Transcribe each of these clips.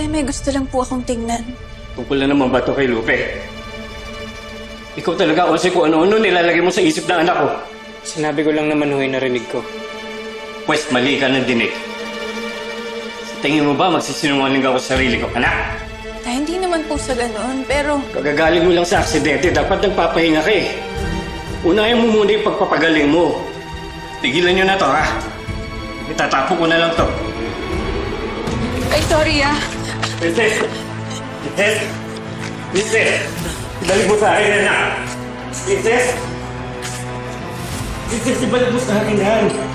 Tay, may gusto lang po akong tingnan. Tungkol na naman ba ito kay Lupe? Ikaw talaga kasi kung ano-ano nilalagay mo sa isip ng anak ko. Sinabi ko lang naman yung narinig ko. Pwes mali ka ng dinig. Sa tingin mo ba magsisinungaling ako sa sarili ko, anak? Tay, hindi naman po sa ganoon, pero... Kagagaling mo lang sa aksidente, dapat nagpapahinga ka eh. Unahin mo muna yung pagpapagaling mo. Tigilan nyo na to, ha? Itatapo ko na lang to. Ay, sorry ah. Princess! Princess! Princess! Ibalik mo sa akin yan, ha? Princess! Princess, ibalik mo sa akin yan!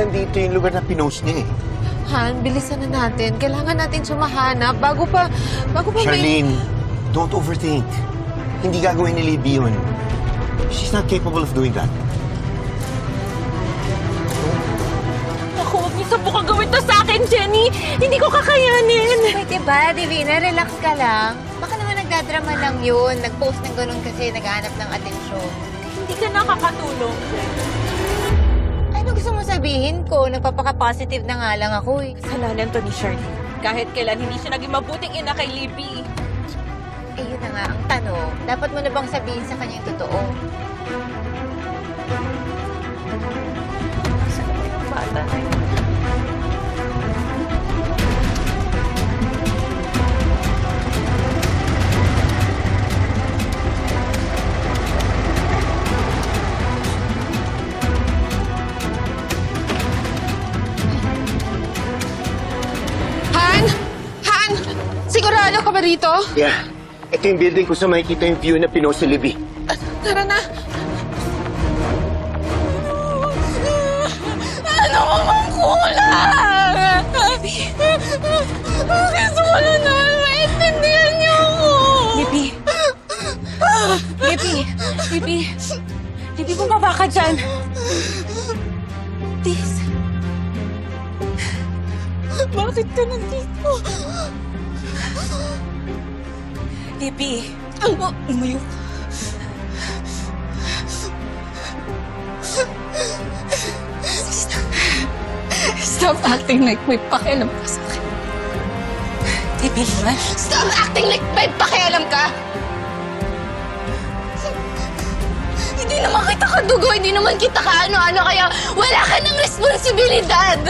Lang dito yung lugar na pinost niya eh. Han, bilisan na natin. Kailangan natin sumahanap bago pa, bago pa may... Charlene, don't overthink. Hindi gagawin ni Libby yun. She's not capable of doing that. Ako, huwag niyo sabukang gawin to sa akin, Jenny! Hindi ko kakayanin! Wait, diba, Divina, relax ka lang. Baka naman nagdadrama lang yun. Nag-post ng ganun kasi naghahanap ng atensyon. Hindi ka nakakatulong. Ano gusto mo sabihin ko? Nagpapaka-positive na nga lang ako eh. Kasalanan to ni Charlene. Kahit kailan hindi siya naging mabuting ina kay Libby. Eh, yun na nga ang tanong. Dapat mo na bang sabihin sa kanya yung totoo? Ba rito? Yeah. Ito yung building ko sa makikita yung view na pinost ni Libby. Tara na. Ano ko mang kulang? Gusto ko na naman maintindihan niyo ako. Libby. Libby. Libby. Libby, bumaba ka dyan. Please. Bakit ka nandito? Libby. Umayo ka. Stop acting like may pakialam ka sa akin. Libby naman. Stop acting like may pakialam ka! Hindi naman kita kadugo, hindi naman kita kaano-ano, kaya wala ka ng responsibilidad!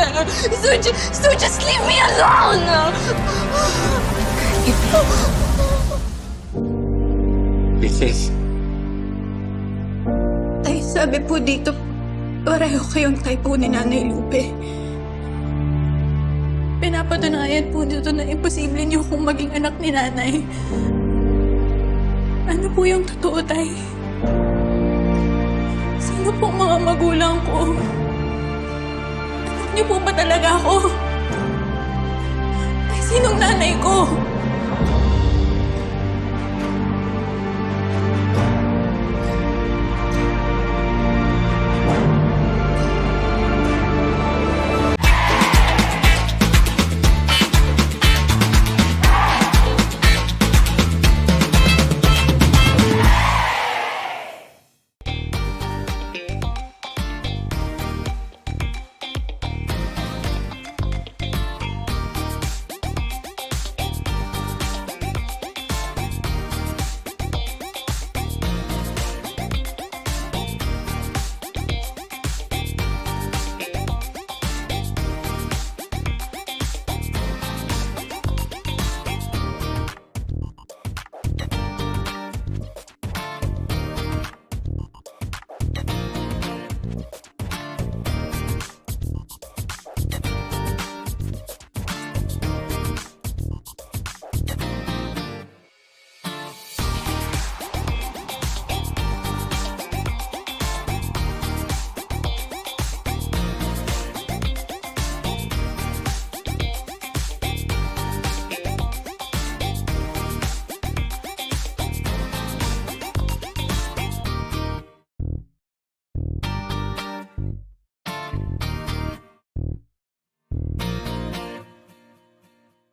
So, so just leave me alone! Princess, Tay, sabi po dito, pareho kayong typo ni Nanay Lupe. Pinapatunayan po dito na imposible niyo kung maging anak ni Nanay. Ano po yung totoo, Tay? Sino po mga magulang ko? Anak niyo po ba talaga ako? Tay, sinong nanay ko?